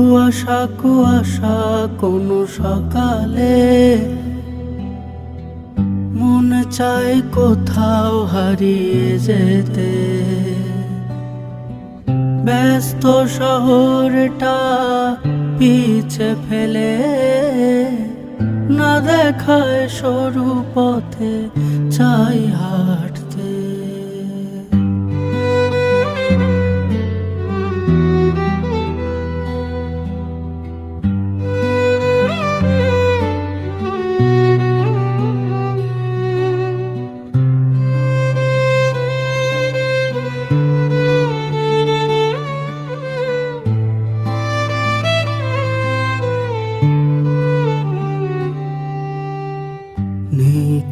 কুয়াশা কুয়াশা কোনো সকালে। মন চায় কোথাও হারিয়ে যেতে। ব্যস্ত শহরটা পিছে ফেলে। না দেখায় সরু পথে চাই হাঁটতে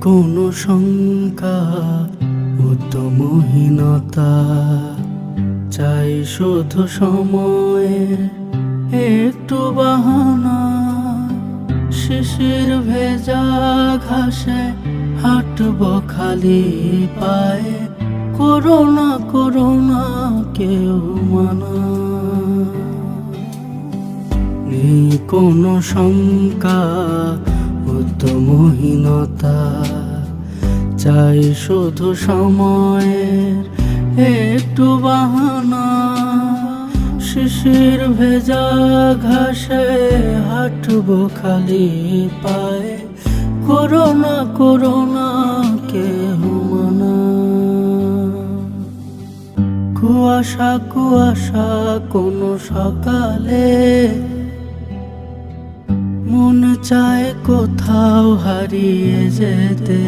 কোনো শঙ্কা উদ্যমহীনতা চাই শুধু সময়ের একটু বাহানা। শিশির ভেজা ঘাসে হাঁটব খালি পায়ে। করোনা করোনা কেউ মানা। নেই কোনো শঙ্কা উদ্যমহীনতা চাই শুধু সময়ের একটু বাহানা। শিশির ভেজা ঘাসে হাঁটবো খালি পায়ে। করোনা করোনা কেউ মানা। কুয়াশা কুয়াশা কোনো সকালে মন চায় কোথাও হারিয়ে যেতে।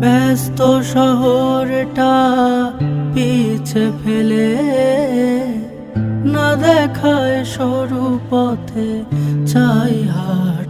ব্যস্ত শহরটা পিছে ফেলে, না দেখায় সরু পথে চাই হাঁটতে